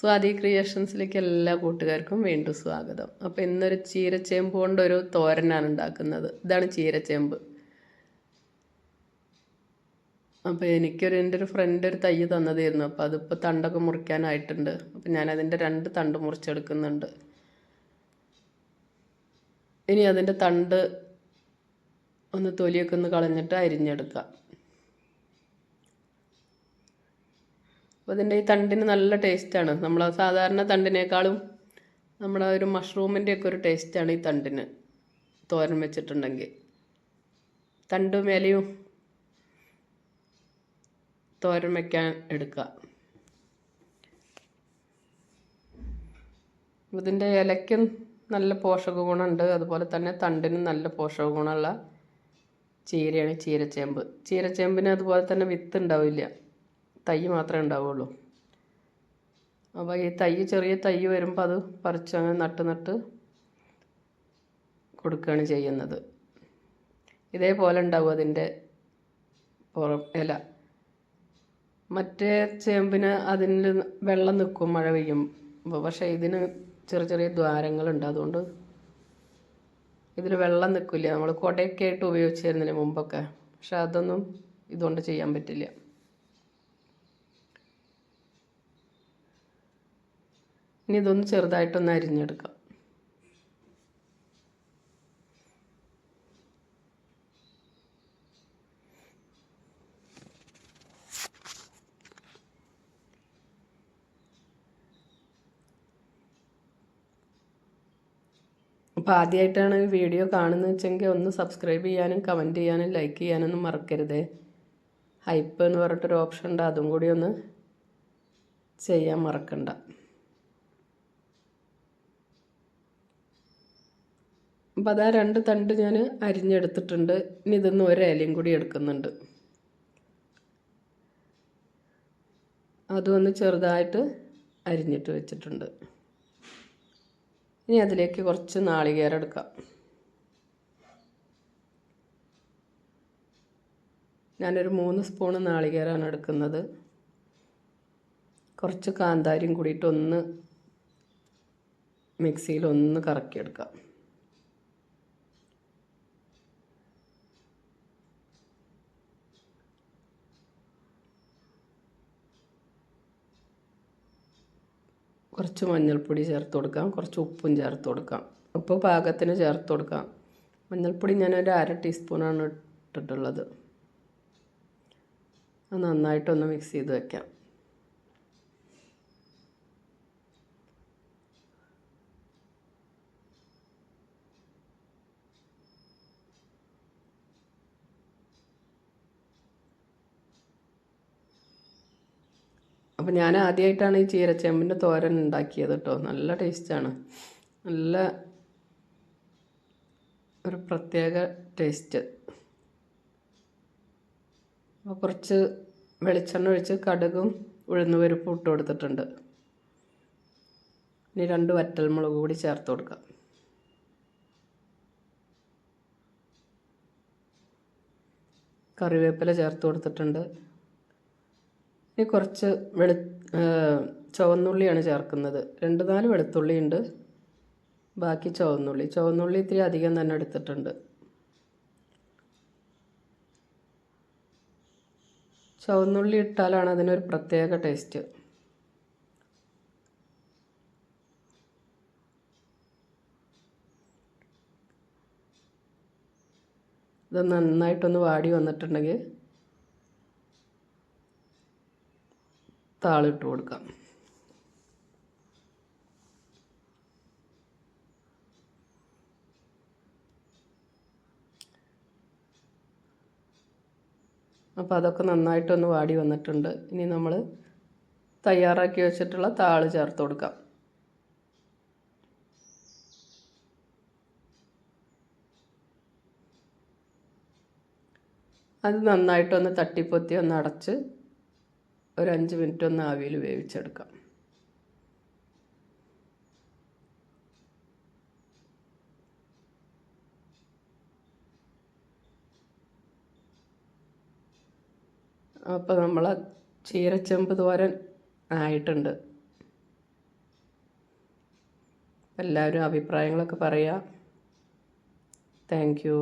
സ്വാതി ക്രിയേഷൻസിലേക്ക് എല്ലാ കൂട്ടുകാർക്കും വീണ്ടും സ്വാഗതം. അപ്പോൾ ഇന്നൊരു ചീരച്ചേമ്പ് കൊണ്ടൊരു തോരനാണ് ഉണ്ടാക്കുന്നത്. ഇതാണ് ചീരച്ചേമ്പ്. അപ്പോൾ എനിക്കൊരു എന്റെ ഒരു ഫ്രണ്ട് ഒരു തയ്യ് തന്നതായിരുന്നു. അപ്പോൾ അതിപ്പോൾ തണ്ടൊക്കെ മുറിക്കാനായിട്ടുണ്ട്. അപ്പോൾ ഞാനതിന്റെ രണ്ട് തണ്ട് മുറിച്ചെടുക്കുന്നുണ്ട്. ഇനി അതിന്റെ തണ്ട് ഒന്ന് തൊലിയൊക്കെ ഒന്ന് കളഞ്ഞിട്ട് അരിഞ്ഞെടുക്കാം. അപ്പോൾ ഇതിന്റെ ഈ തണ്ടിന് നല്ല ടേസ്റ്റാണ് നമ്മൾ സാധാരണ തണ്ടിനേക്കാളും നമ്മുടെ ഒരു മഷ്റൂമിന്റെ ഒക്കെ ഒരു ടേസ്റ്റാണ് ഈ തണ്ടിന് തോരൻ വെച്ചിട്ടുണ്ടെങ്കിൽ. തണ്ടും ഇലയും തോരൻ വയ്ക്കാൻ എടുക്കുക ഇതിന്റെ ഇലയ്ക്കും നല്ല പോഷക ഗുണമുണ്ട്. അതുപോലെ തന്നെ തണ്ടിനും നല്ല പോഷക ഗുണമുള്ള ചീരയാണ് ചീരച്ചേമ്പ്. ചീരച്ചേമ്പിന് അതുപോലെ തന്നെ വിത്ത് ഉണ്ടാവില്ല. തൈ മാത്രമേ ഉണ്ടാവുള്ളൂ. അപ്പോൾ ഈ തൈ ചെറിയ തൈ വരുമ്പോൾ അത് പറിച്ച് അങ്ങനെ നട്ട് നട്ട് കൊടുക്കുകയാണ് ചെയ്യുന്നത്. ഇതേപോലെ ഉണ്ടാവും അതിന്റെ ഇല. മറ്റേ ചേമ്പിന് അതിന് വെള്ളം നിൽക്കും മഴ പെയ്യും. പക്ഷേ ഇതിന് ചെറിയ ചെറിയ ദ്വാരങ്ങളുണ്ട്. അതുകൊണ്ട് ഇതിൽ വെള്ളം നിൽക്കില്ല. നമ്മൾ കുടയൊക്കെ ആയിട്ട് ഉപയോഗിച്ചിരുന്നില്ല മുമ്പൊക്കെ. പക്ഷെ അതൊന്നും ഇതുകൊണ്ട് ചെയ്യാൻ പറ്റില്ല. ഇനി ഇതൊന്ന് ചെറുതായിട്ടൊന്ന് അരിഞ്ഞെടുക്കാം. അപ്പോൾ ആദ്യമായിട്ടാണ് ഈ വീഡിയോ കാണുന്നത് വെച്ചെങ്കിൽ ഒന്ന് സബ്സ്ക്രൈബ് ചെയ്യാനും കമന്റ് ചെയ്യാനും ലൈക്ക് ചെയ്യാനൊന്നും മറക്കരുത്. ഹൈപ്പ് എന്ന് പറഞ്ഞിട്ടൊരു ഓപ്ഷൻ ഉണ്ട്. അതും കൂടി ഒന്ന് ചെയ്യാൻ മറക്കണ്ട. അപ്പോൾ അതാ രണ്ട് തണ്ട് ഞാൻ അരിഞ്ഞെടുത്തിട്ടുണ്ട്. ഇനി ഇതൊന്ന് ഒരു ഇലയും കൂടി എടുക്കുന്നുണ്ട്. അതൊന്ന് ചെറുതായിട്ട് അരിഞ്ഞിട്ട് വെച്ചിട്ടുണ്ട്. ഇനി അതിലേക്ക് കുറച്ച് നാളികേരം എടുക്കാം. ഞാനൊരു മൂന്ന് സ്പൂണ് നാളികേരമാണ് എടുക്കുന്നത്. കുറച്ച് കാന്താരിയും കൂടിയിട്ട് ഒന്ന് മിക്സിയിൽ ഒന്ന് കറക്കിയെടുക്കാം. കുറച്ച് മഞ്ഞൾപ്പൊടി ചേർത്ത് കൊടുക്കാം. കുറച്ച് ഉപ്പും ചേർത്ത് കൊടുക്കാം. ഉപ്പ് പാകത്തിന് ചേർത്ത് കൊടുക്കാം. മഞ്ഞൾപ്പൊടി ഞാനൊരു അര ടീസ്പൂണാണ് ഇട്ടിട്ടുള്ളത്. നന്നായിട്ടൊന്ന് മിക്സ് ചെയ്ത് വയ്ക്കാം അപ്പോൾ ഞാൻ ആദ്യമായിട്ടാണ് ഈ ചീരച്ചേമ്പിന്റെ തോരൻ ഉണ്ടാക്കിയത് കേട്ടോ നല്ല ടേസ്റ്റാണ് നല്ല ഒരു പ്രത്യേക ടേസ്റ്റ് അപ്പോൾ കുറച്ച് വെളിച്ചെണ്ണ ഒഴിച്ച് കടുകും ഉഴുന്നുപരിപ്പും ഇട്ട് കൊടുത്തിട്ടുണ്ട്. ഇനി രണ്ട് വറ്റൽമുളക് കൂടി ചേർത്ത് കൊടുക്കാം. കറിവേപ്പില ചേർത്ത് കൊടുത്തിട്ടുണ്ട്. ഇനി കുറച്ച് വെളു ചുവന്നുള്ളിയാണ് ചേർക്കുന്നത്. രണ്ട് നാല് വെളുത്തുള്ളി ഉണ്ട് ബാക്കി ചുവന്നുള്ളി. ചുവന്നുള്ളി ഇത്തിരി അധികം തന്നെ എടുത്തിട്ടുണ്ട്. ചുവന്നുള്ളി ഇട്ടാലാണ് അതിനൊരു പ്രത്യേക ടേസ്റ്റ് ഇത് നന്നായിട്ടൊന്ന് വാടി വന്നിട്ടുണ്ടെങ്കിൽ താളിട്ട് കൊടുക്കാം. അപ്പോൾ അതൊക്കെ നന്നായിട്ടൊന്ന് വാടി വന്നിട്ടുണ്ട്. ഇനി നമ്മൾ തയ്യാറാക്കി വെച്ചിട്ടുള്ള താൾ ചേർത്ത് കൊടുക്കാം. അത് നന്നായിട്ടൊന്ന് തട്ടിപ്പൊത്തി ഒന്ന് അടച്ച് ഒരു അഞ്ച് മിനിറ്റ് ഒന്ന് ആവിയിൽ വേവിച്ചെടുക്കാം. അപ്പോൾ നമ്മൾ ചീരച്ചെമ്പ് തോരൻ ആയിട്ടുണ്ട്. എല്ലാവരും അഭിപ്രായങ്ങളൊക്കെ പറയാം. Thank you